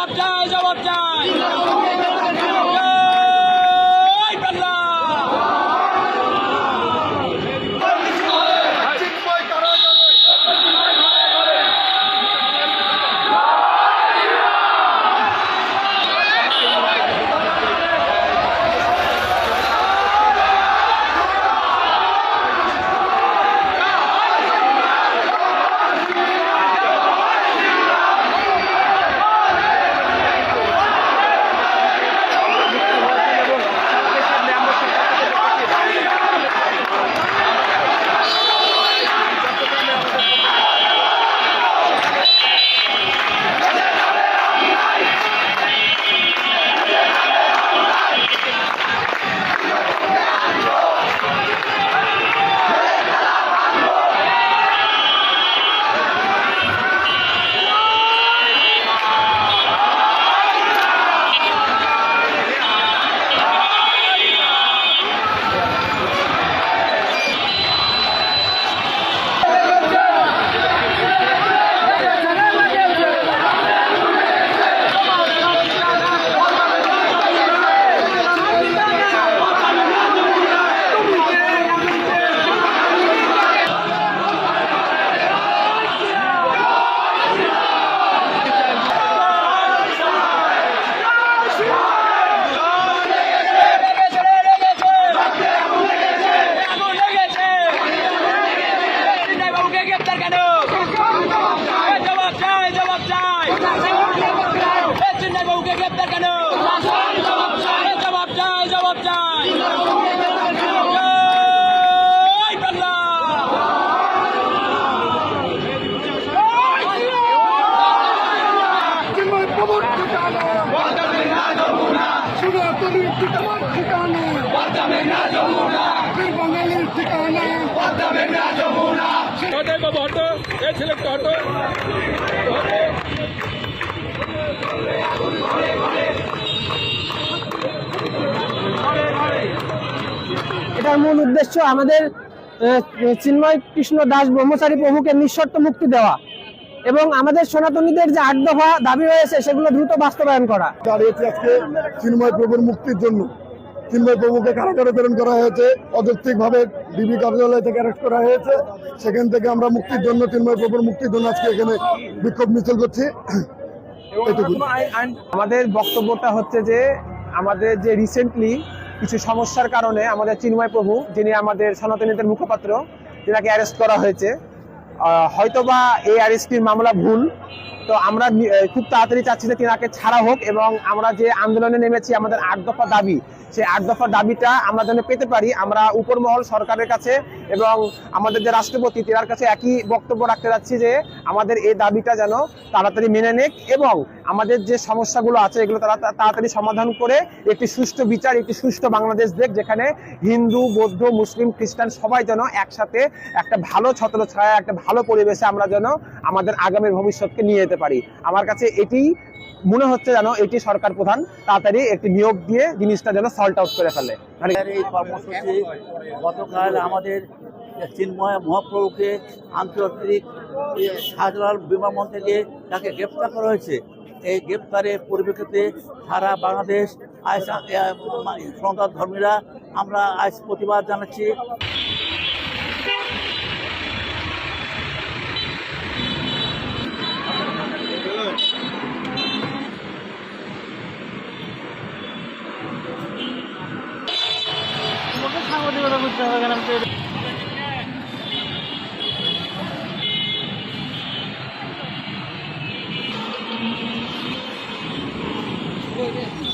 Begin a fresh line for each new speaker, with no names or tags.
জবাব চাই জবাব চাই। কেন জবাব চাই জবাব চাই জয় বাংলা
চিন্ময় প্রভুর ঠিকানা সনাতনীর ঠিকানার ঠিকানা বীর বাঙালির ঠিকানা
হটে বাবু হটো এই ছেলেটা হটো
এটার মূল উদ্দেশ্য আমাদের চিন্ময় কৃষ্ণ দাস ব্রহ্মচারী প্রভুকে নিঃশর্ত মুক্তি দেওয়া এবং আমাদের সনাতনীদের যে আট দফা দাবি রয়েছে, সেগুলো দ্রুত বাস্তবায়ন করা।
দাঁড়িয়েছে আজকে চিন্ময় প্রভুর মুক্তির জন্য। চিন্ময় প্রভুকে কারাগারে প্রেরণ করা হয়েছে, অযৌক্তিকভাবে ডিবি কার্যালয় থেকে অ্যারেস্ট করা হয়েছে। সেখান থেকে আমরা মুক্তির জন্য, চিন্ময় প্রভুর মুক্তির জন্য আজকে এখানে বিক্ষোভ মিছিল করছি।
আমাদের বক্তব্যটা হচ্ছে যে আমাদের যে রিসেন্টলি কিছু সমস্যার কারণে আমাদের চিন্ময় প্রভু যিনি আমাদের সনাতনীদের মুখপাত্র যেনাকে অ্যারেস্ট করা হয়েছে। হয়তোবা এই অ্যারেস্টটির মামলা ভুল। তো আমরা খুব তাড়াতাড়ি চাচ্ছি যে তিনাকে ছাড়া হোক এবং আমরা যে আন্দোলনে নেমেছি, আমাদের আট দফা দাবি, সেই আট দফা দাবিটা আমরা যেন পেতে পারি, আমরা উপরমহল সরকারের কাছে এবং আমাদের যে রাষ্ট্রপতি, তেনার কাছে একই বক্তব্য রাখতে যাচ্ছি যে আমাদের এই দাবিটা যেন তাড়াতাড়ি মেনে নেক এবং আমাদের যে সমস্যাগুলো আছে, এগুলো তারা তাড়াতাড়ি সমাধান করে একটি সুষ্ঠু বিচার, একটি সুষ্ঠু বাংলাদেশ দেখ, যেখানে হিন্দু, বৌদ্ধ, মুসলিম, খ্রিস্টান সবাই যেন একসাথে একটা ভালো ছত্র ছায়া, একটা ভালো পরিবেশে আমরা যেন আমাদের আগামী ভবিষ্যৎকে নিয়ে যেতে পারি। আমার কাছে এটি মনে হচ্ছে যেন এটি সরকার প্রধান তাড়াতাড়ি একটি নিয়োগ দিয়ে জিনিসটা যেন সল্ট আউট করে ফেলে। মানে
গতকাল আমাদের চিন্ময় মহাপ্রভুকে আন্তর্জাতিক শাহজালাল বিমানবন্দর থেকে তাকে গ্রেপ্তার করা হয়েছে। এই গ্রেপ্তারের পরিপ্রেক্ষিতে সারা বাংলাদেশ আজ সন্তান ধর্মীরা আমরা আজ প্রতিবাদ জানাচ্ছি।
হবে Thank you.